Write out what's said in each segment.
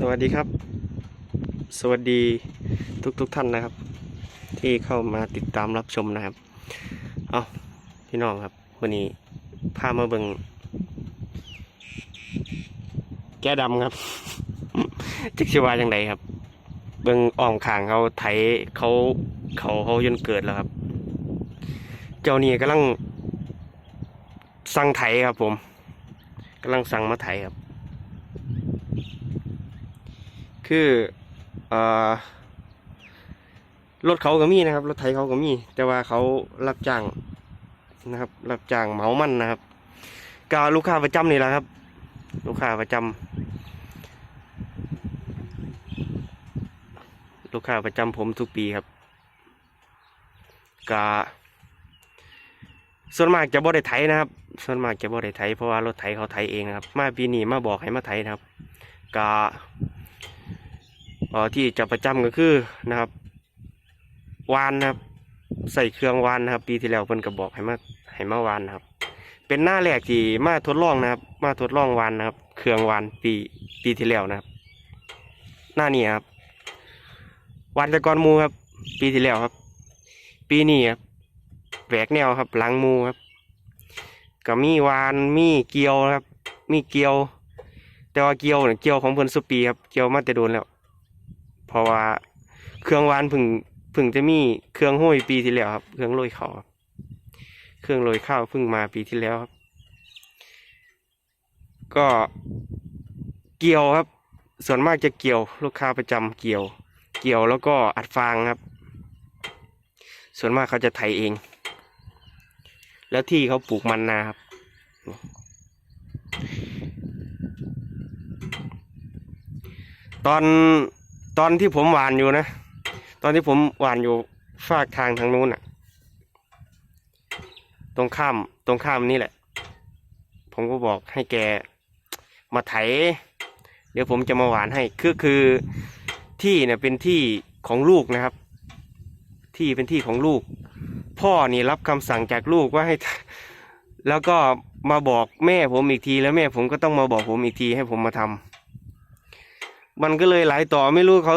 สวัสดีครับ สวัสดีทุกทุกๆท่านนะครับ ที่เข้ามาติดตามรับชมนะครับ เอาพี่น้องครับวันนี้พามาเบิงแก้ดำครับ จิกชิวาจังไดครับ เบิงอ่องขางเขาไถเขาเขาเขายนเกิดแล้วครับ เจ้านี่กำลังสั่งไถครับผมกำลังสั่งมาไถครับ คืออ่อรถเขาก็มีนะครับ รถไถเขาก็มี แต่ว่าเขารับจ้างนะครับ รับจ้างเหมามั่นนะครับก็ลูกค้าประจำนี่แหละครับ ลูกค้าประจำลูกค้าประจำผมทุกปีครับก็ส่วนมากจะบ่ได้ไถนะครับ ส่วนมากจะบ่ได้ไถเพราะว่ารถไถเขาไถเองนะครับ มาปีนี้มาบอกให้มาไถนะครับก็เอ่อ ที่จะประจำก็คือนะครับวานนะครับใส่เครื่องวานนะครับ ปีที่แล้วเพิ่นก็บอกให้มาให้มาวานนะครับ เป็นหน้าแรกที่มาทดลองนะครับ มาทดลองวานนะครับ เครื่องวานปีปีที่แล้วนะครับ หน้านี้ครับวานตะกอนมูครับ ปีที่แล้วครับ ปีนี้ครับแหวกแนวครับหลังมูครับก็มีวานมีเกียวครับ มีเกียว แต่ว่าเกียวเนี่ยเกียวของเพิ่นสุปีครับเกียวมาแต่โดนแล้ว เพราะว่าเครื่องวานเพึ่งเพึ่งจะมีเครื่องห้อยปีที่แล้วครับ เครื่องโรยข้าวครับเครื่องโรยข้าวเพิ่งมาปีที่แล้วครับ ก็เกี่ยวครับ ส่วนมากจะเกี่ยวลูกค้าประจำเกี่ยว เกี่ยวแล้วก็อัดฟางครับ ส่วนมากเขาจะไถเอง แล้วที่เขาปลูกมันนาครับตอน ตอนที่ผมหวานอยู่นะ ตอนที่ผมหวานอยู่ฝากทางทางนู้นอะตรงข้ามตรงข้ามนี่แหละ ผมก็บอกให้แกมาไถ เดี๋ยวผมจะมาหวานให้ คือคือที่เนี่ยเป็นที่ของลูกนะครับ ที่เป็นที่ของลูก พ่อนี่รับคำสั่งจากลูกว่าให้ แล้วก็มาบอกแม่ผมอีกทีแล้วแม่ผมก็ต้องมาบอกผมอีกทีให้ผมมาทำ มันก็เลยหลายต่อไม่รู้เขา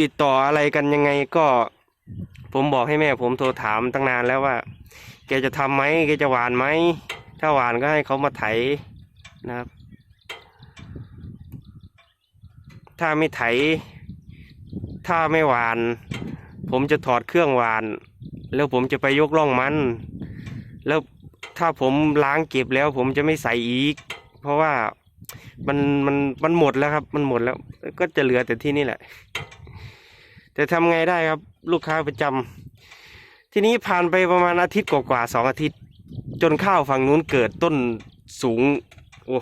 ติดต่ออะไรกันยังไงก็ ผมบอกให้แม่ผมโทรถามตั้งนานแล้วว่า แกจะทำไหมแกจะหวานไหม ถ้าหวานก็ให้เขามาไถนะครับ ถ้าไม่ไถ ถ้าไม่หวาน ผมจะถอดเครื่องหวาน แล้วผมจะไปยกล่องมัน แล้วถ้าผมล้างเก็บแล้วผมจะไม่ใส่อีก เพราะว่า มันมันมันหมดแล้วครับ มันหมดแล้ว ก็จะเหลือแต่ที่นี่แหละ แต่ทำไงได้ครับ ลูกค้าประจำทีนี้ผ่านไปประมาณอาทิตย์กว่าๆสองอาทิตย์ จนข้าวฝั่งนู้นเกิดต้นสูง โอ้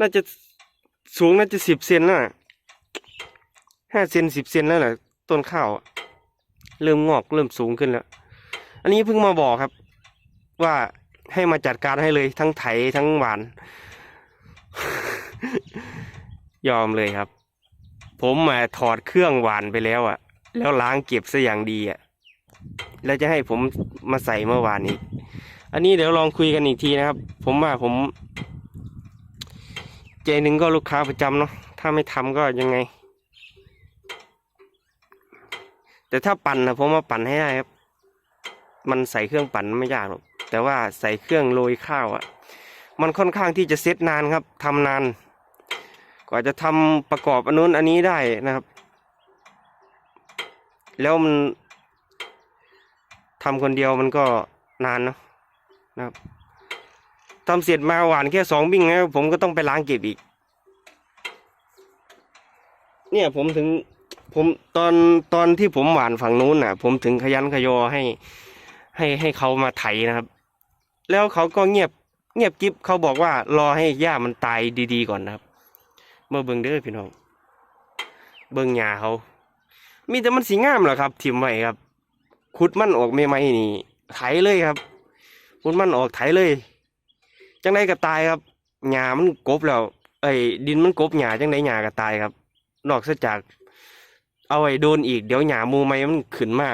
น่าจะสูงน่าจะสิบเซนแล้วนะห้าเซนสิบเซนแล้วแหละต้นข้าวเริ่มงอกเริ่มสูงขึ้นแล้ว อันนี้เพิ่งมาบอกครับ ว่าให้มาจัดการให้เลยทั้งไถทั้งหวาน ยอมเลยครับ ผมมาถอดเครื่องหวานไปแล้วอะ่ะ แล้วล้างเก็บซะอย่างดีอะ่ะ แล้วจะให้ผมมาใส่เมื่อวานนี้อันนี้เดี๋ยวลองคุยกันอีกทีนะครับ ผมว่าผมใจหนึ่งก็ลูกค้าประจำเนาะ ถ้าไม่ทำก็ยังไง แต่ถ้าปั่นนะผมมาปั่นให้ได้ครับ มันใส่เครื่องปั่นไม่ยากหรอก แต่ว่าใส่เครื่องโรยข้าวอะ มันค่อนข้างที่จะเซตนานครับทำนาน กว่าจะทำประกอบอันนู้นอันนี้ได้นะครับ แล้วมันทำคนเดียวมันก็นานเนาะนะครับทำเสร็จมาหวานแค่สองบิ้งนะผมก็ต้องไปล้างเก็บอีก เนี่ยผมถึงผมตอนตอนที่ผมหวานฝั่งนู้นน่ะ ผมถึงขยันขยอให้ ให้ให้เขามาไถนะครับ แล้วเขาก็เงียบเงียบกิฟเขาบอกว่ารอให้หญ้ามันตายดีๆก่อนนะครับ มื่อเบิ่งเด้อพี่น้อง เบิ่งหญ้าเขา มีแต่มันสีงามเหรอครับทิมไว้ครับ ขุดมันออกใหม่ๆนี่ไถเลยครับขุดมันออกไถเลย จังไดก็ตายครับหญ้ามันกบแล้วเอ้ดินมันกบหญ้าจังไดหญ้าก็ตายครับ นอกจาก เอาไว้โดนอีกเดี๋ยวหญ้ามูไหมมันขึ้นมา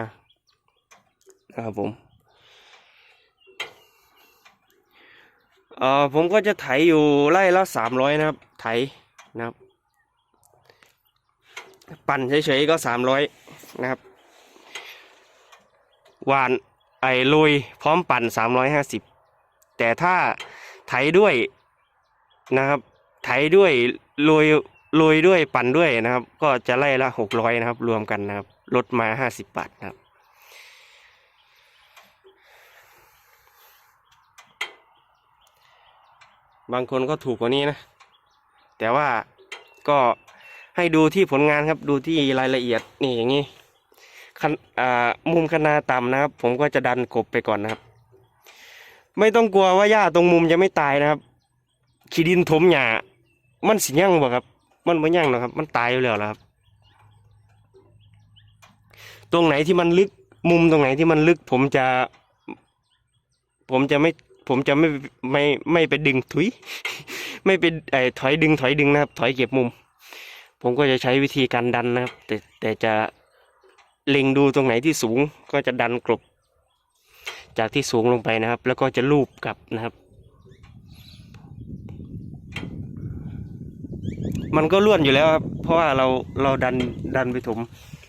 นะครับผมเอ่อผมก็จะไถอยู่ไร่ละสามร้อยนะครับ ไถ นะครับ ปั่นเฉยๆก็สามร้อยนะครับ หวานไอ้ลุยพร้อมปั่นสามร้อยห้าสิบแต่ถ้าไถด้วยนะครับไถด้วยลุยลุยด้วยปั่นด้วยนะครับ ก็จะไล่ละหกร้อยนะครับ รวมกันนะครับลดมาห้าสิบบาทนะครับ บางคนก็ถูกกว่านี้นะ แต่ว่าก็ให้ดูที่ผลงานครับดูที่รายละเอียดนี่อย่างนี้คันอ่ามุมคนาต่ำนะครับ ผมก็จะดันกบไปก่อนนะครับ ไม่ต้องกลัวว่าหญ้าตรงมุมจะไม่ตายนะครับขี้ดินถมหญ้ามันสิยั่งบ่ครับ มันไม่ยั่งหรอกครับ มันตายอยู่แล้วล่ะครับ ตรงไหนที่มันลึกมุมตรงไหนที่มันลึก ผมจะ ผมจะไม่ ผมจะไม่ไม่ไม่ไปดึงถุย ไม่เป็นไอ้ถอยดึงถอยดึงนะครับ ถอยเก็บมุม ผมก็จะใช้วิธีการดันนะครับ แต่แต่จะเล็งดูตรงไหนที่สูงก็จะดันกลบ จากที่สูงลงไปนะครับ แล้วก็จะลูบกลับนะครับ มันก็ล้วนอยู่แล้วครับเพราะว่าเราเราดันดันไปถม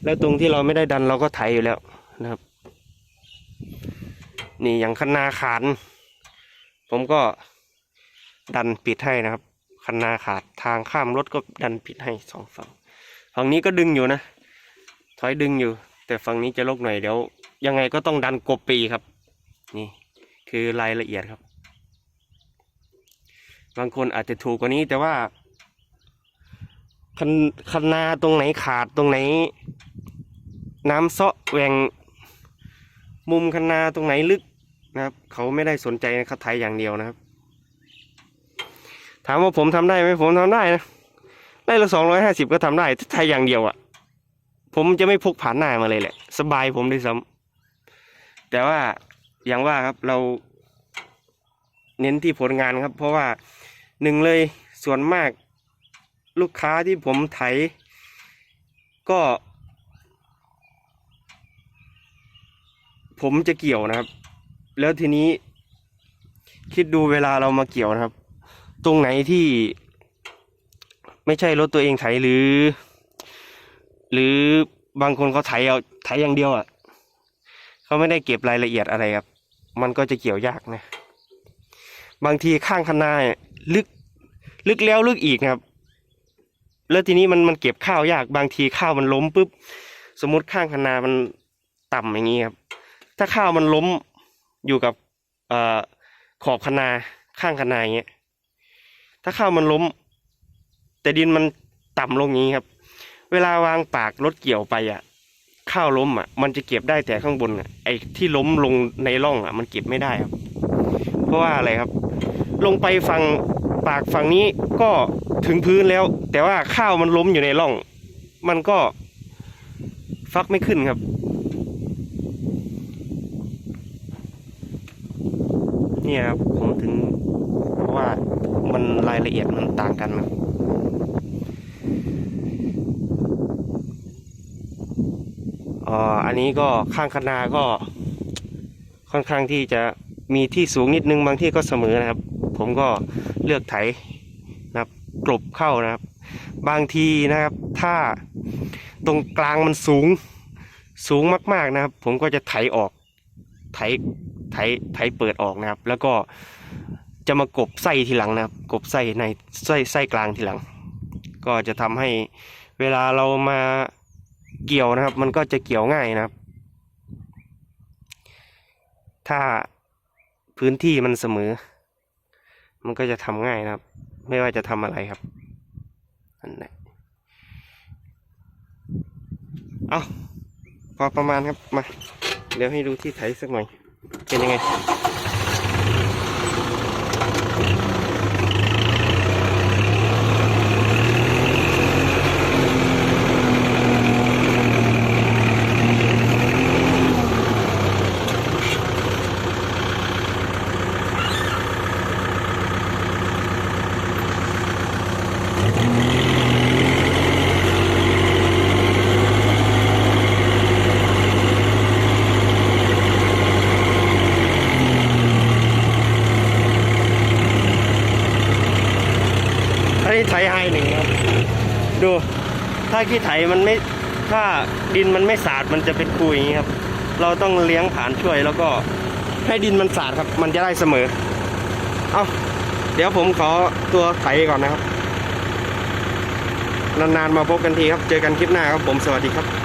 แล้วตรงที่เราไม่ได้ดันเราก็ไถอยู่แล้วนะครับ นี่อย่างคันนาขาน ผมก็ดันปิดให้นะครับ คันนาขาดทางข้ามรถก็ดันปิดให้สองฝั่ง ฝั่งนี้ก็ดึงอยู่นะ ถอยดึงอยู่ แต่ฝั่งนี้จะลกหน่อยเดี๋ยว ยังไงก็ต้องดันกบปีครับ นี่คือรายละเอียดครับ บางคนอาจจะถูกกว่านี้แต่ว่าคันคันนาตรงไหนขาดตรงไหน น้ำเซาะแหวงมุมคันนาตรงไหนลึก นะครับ เขาไม่ได้สนใจนะเขาไทยอย่างเดียวนะครับ ถามว่าผมทำได้ไหมผมทำได้นะได้ละสองร้อยห้าสิบก็ทำได้ถ้าไทยอย่างเดียวอะ่ะ ผมจะไม่พกผ่านหน้ามาเลยแหละ สบายผมด้วยซ้ำแต่ว่าอย่างว่าครับเรา เน้นที่ผลงานครับ เพราะว่าหนึ่งเลยส่วนมากลูกค้าที่ผมไถก็ ผมจะเกี่ยวนะครับ แล้วทีนี้ คิดดูเวลาเรามาเกี่ยวนะครับ ตรงไหนที่ ไม่ใช่รถตัวเองไถหรือ หรือบางคนเขาไถเอาไถอย่างเดียวอะ่ะเขาไม่ได้เก็บรายละเอียดอะไรครับ มันก็จะเกี่ยวยากนะ บางทีข้างคันนาลึก ลึกแล้วลึกอีกนะครับแล้วทีนี้มันมันเก็บข้าวยากบางทีข้าวมันล้มปุ๊บสมมติข้างคันนามันต่ำอย่างนี้ครับ ถ้าข้าวมันล้ม อยู่กับอขอบคันนาข้างคันนาอย่างเงี้ยถ้าข้าวมันล้ม แต่ดินมันต่ำลงงนี้ครับ เวลาวางปากรถเกี่ยวไปอะ ข้าวล้มอะ มันจะเก็บได้แต่ข้างบนอะไอ้ที่ล้มลงในร่องอะ มันเก็บไม่ได้ครับ เพราะว่าอะไรครับ ลงไปฝั่งปากฝั่งนี้ก็ถึงพื้นแล้ว แต่ว่าข้าวมันล้มอยู่ในร่อง มันก็ฟักไม่ขึ้นครับ เนี่ยครับผมถึงเพราะว่ามันรายละเอียดมันต่างกันครับอ่าอันนี้ก็ข้างคนาก็ค่อนข้างที่จะมีที่สูงนิดนึงบางที่ก็เสมอนะครับ ผมก็เลือกไถนะครับกลบเข้านะครับ บางทีนะครับ ถ้าตรงกลางมันสูงสูงมากๆนะครับ ผมก็จะไถออกไถ ไถไถเปิดออกนะครับ แล้วก็จะมากบไส้ทีหลังนะครับ กบไส้ในไส้ไส้กลางทีหลัง ก็จะทำให้เวลาเรามาเกี่ยวนะครับ มันก็จะเกี่ยวง่ายนะครับ ถ้าพื้นที่มันเสมอ มันก็จะทำง่ายนะครับ ไม่ว่าจะทำอะไรครับนั่นแหละเอาพอประมาณครับ มา เดี๋ยวให้ดูที่ไถสักหน่อย เป็นยังไง อันนี้ไถไฮหนึ่งครับ ดู ถ้าขี้ไถมันไม่ ถ้าดินมันไม่สาดมันจะเป็นคุยอย่างนี้ครับ เราต้องเลี้ยงผ่านช่วยแล้วก็ให้ดินมันสาดครับ มันจะได้เสมอ เอาเดี๋ยวผมขอตัวไถก่อนนะครับ นานๆมาพบกันทีครับ เจอกันคลิปหน้าครับผม สวัสดีครับ